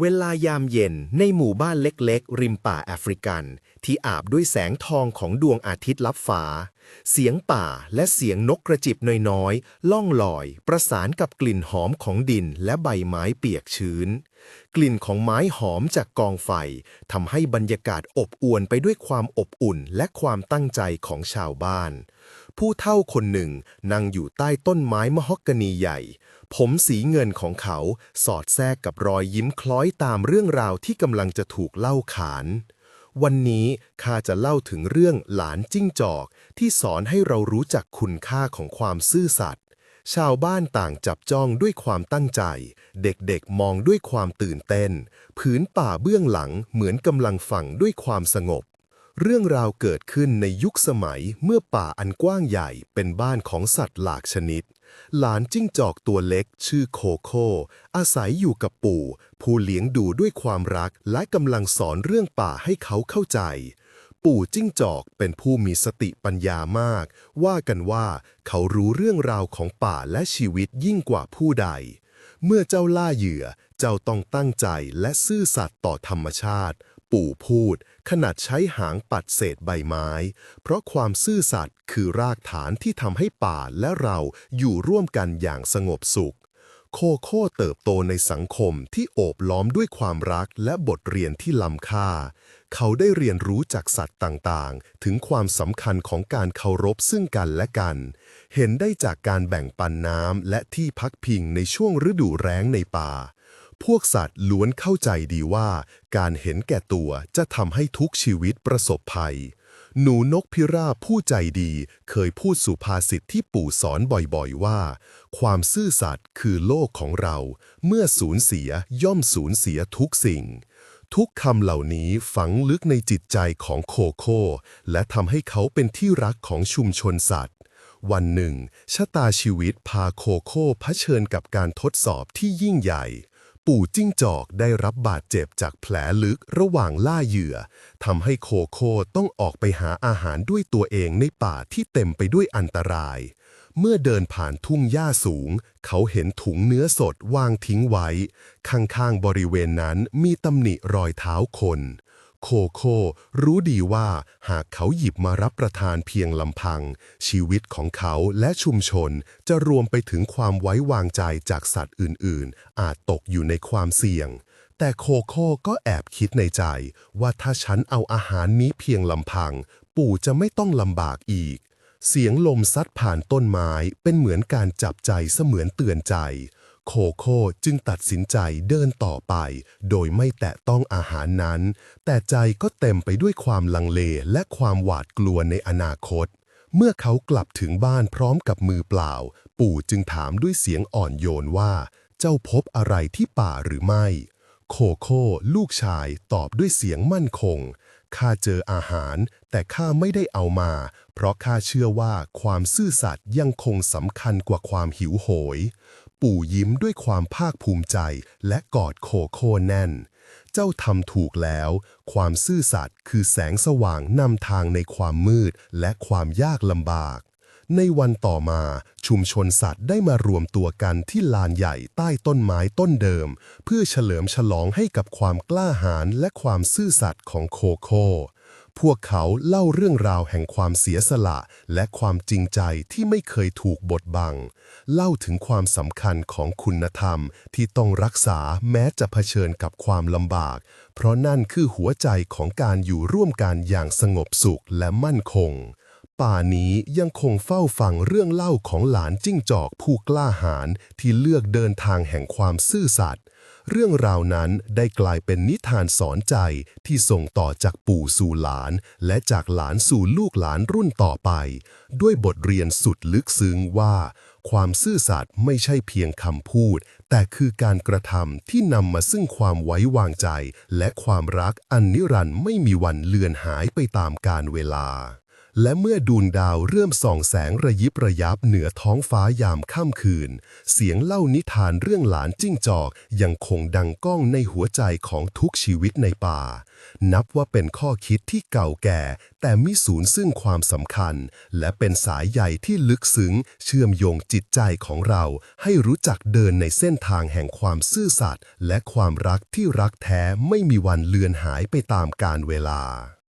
เวลายามเย็นในหมู่บ้านเล็กๆ ริมป่าแอฟริกัน ที่อาบด้วยแสงทองของดวงอาทิตย์ลับฟ้า เสียงป่าและเสียงนกกระจิบน้อยๆ ล่องลอย ประสานกับกลิ่นหอมของดินและใบไม้เปียกชื้น กลิ่นของไม้หอมจากกองไฟทำให้บรรยากาศอบอวลไปด้วยความอบอุ่นและความตั้งใจของชาวบ้าน ผู้เฒ่าคนหนึ่งนั่งอยู่ใต้ต้นไม้มะฮอกกานีใหญ่ ผมสีเงินของเขาสอดแทรกกับรอยยิ้มคล้อยตามเรื่องราวที่กำลังจะถูกเล่าขาน วันนี้ข้าจะเล่าถึงเรื่องหลานจิ้งจอก ที่สอนให้เรารู้จักคุณค่าของความซื่อสัตย์ชาวบ้านต่างจับจ้องด้วยความตั้งใจ เด็กๆมองด้วยความตื่นเต้น ผืนป่าเบื้องหลังเหมือนกำลังฟังด้วยความสงบ เรื่องราวเกิดขึ้นในยุคสมัยเมื่อป่าอันกว้างใหญ่เป็นบ้านของสัตว์หลากชนิด หลานจิ้งจอกตัวเล็กชื่อโคโค่อาศัยอยู่กับปู่ ผู้เลี้ยงดูด้วยความรักและกำลังสอนเรื่องป่าให้เขาเข้าใจ ปู่จิ้งจอกเป็นผู้มีสติปัญญามาก ว่ากันว่าเขารู้เรื่องราวของป่าและชีวิตยิ่งกว่าผู้ใด เมื่อเจ้าล่าเหยื่อ เจ้าต้องตั้งใจและซื่อสัตย์ต่อธรรมชาติ ปู่พูด ขนาดใช้หางปัดเศษใบไม้ เพราะความซื่อสัตย์คือรากฐานที่ทำให้ป่าและเราอยู่ร่วมกันอย่างสงบสุข โคโค่เติบโตในสังคมที่โอบล้อมด้วยความรักและบทเรียนที่ล้ำค่า เขาได้เรียนรู้จากสัตว์ต่างๆ ถึงความสำคัญของการเคารพซึ่งกันและกัน เห็นได้จากการแบ่งปันน้ำและที่พักพิงในช่วงฤดูแล้งในป่า พวกสัตว์ล้วนเข้าใจดีว่า การเห็นแก่ตัวจะทำให้ทุกชีวิตประสบภัย หนูนกพิราบผู้ใจดีเคยพูดสุภาษิตที่ปู่สอนบ่อยๆว่า ความซื่อสัตย์คือโลกของเรา เมื่อสูญเสียย่อมสูญเสียทุกสิ่งทุกคำเหล่านี้ฝังลึกในจิตใจของโคโค่และทำให้เขาเป็นที่รักของชุมชนสัตว์ วันหนึ่งชะตาชีวิตพาโคโค่เผชิญกับการทดสอบที่ยิ่งใหญ่ ปู่จิ้งจอกได้รับบาดเจ็บจากแผลลึกระหว่างล่าเหยื่อทำให้โคโค่ต้องออกไปหาอาหารด้วยตัวเองในป่าที่เต็มไปด้วยอันตราย เมื่อเดินผ่านทุ่งหญ้าสูง เขาเห็นถุงเนื้อสดวางทิ้งไว้ ข้างๆบริเวณนั้นมีตำหนิรอยเท้าคน โคโค่รู้ดีว่าหากเขาหยิบมารับประทานเพียงลำพัง ชีวิตของเขาและชุมชนจะรวมไปถึงความไว้วางใจจากสัตว์อื่นๆ อาจตกอยู่ในความเสี่ยง แต่โคโค่ก็แอบคิดในใจ ว่าถ้าฉันเอาอาหารนี้เพียงลำพัง ปู่จะไม่ต้องลำบากอีก เสียงลมซัดผ่านต้นไม้เป็นเหมือนการจับใจเสมือนเตือนใจ โคโค่จึงตัดสินใจเดินต่อไป โดยไม่แตะต้องอาหารนั้น แต่ใจก็เต็มไปด้วยความลังเลและความหวาดกลัวในอนาคต เมื่อเขากลับถึงบ้านพร้อมกับมือเปล่า ปู่จึงถามด้วยเสียงอ่อนโยนว่า เจ้าพบอะไรที่ป่าหรือไม่ โคโค่ลูกชายตอบด้วยเสียงมั่นคงข้าเจออาหาร แต่ข้าไม่ได้เอามา เพราะข้าเชื่อว่าความซื่อสัตย์ยังคงสำคัญกว่าความหิวโหย ปู่ยิ้มด้วยความภาคภูมิใจและกอดโคโค่แน่น เจ้าทำถูกแล้ว ความซื่อสัตย์คือแสงสว่างนำทางในความมืดและความยากลำบาก ในวันต่อมาชุมชนสัตว์ได้มารวมตัวกันที่ลานใหญ่ใต้ต้นไม้ต้นเดิม เพื่อเฉลิมฉลองให้กับความกล้าหาญและความซื่อสัตย์ของโคโค่ พวกเขาเล่าเรื่องราวแห่งความเสียสละและความจริงใจที่ไม่เคยถูกบดบัง เล่าถึงความสำคัญของคุณธรรมที่ต้องรักษาแม้จะเผชิญกับความลำบาก เพราะนั่นคือหัวใจของการอยู่ร่วมกันอย่างสงบสุขและมั่นคง ป่านี้ยังคงเฝ้าฟังเรื่องเล่าของหลานจิ้งจอกผู้กล้าหาญที่เลือกเดินทางแห่งความซื่อสัตย์ เรื่องราวนั้นได้กลายเป็นนิทานสอนใจที่ส่งต่อจากปู่สู่หลาน และจากหลานสู่ลูกหลานรุ่นต่อไป ด้วยบทเรียนสุดลึกซึ้งว่า ความซื่อสัตย์ไม่ใช่เพียงคำพูด แต่คือการกระทำที่นำมาซึ่งความไว้วางใจ และความรักอันนิรันดร์ไม่มีวันเลือนหายไปตามกาลเวลา และเมื่อดวงดาวเริ่มส่องแสงระยิบระยับเหนือท้องฟ้ายามค่ำคืน เสียงเล่านิทานเรื่องหลานจิ้งจอกยังคงดังก้องในหัวใจของทุกชีวิตในป่า นับว่าเป็นข้อคิดที่เก่าแก่ แต่มิสูญซึ่งความสำคัญ และเป็นสายใยที่ลึกซึ้ง เชื่อมโยงจิตใจของเรา ให้รู้จักเดินในเส้นทางแห่งความซื่อสัตย์และความรักที่รักแท้ไม่มีวันเลือนหายไปตามกาลเวลา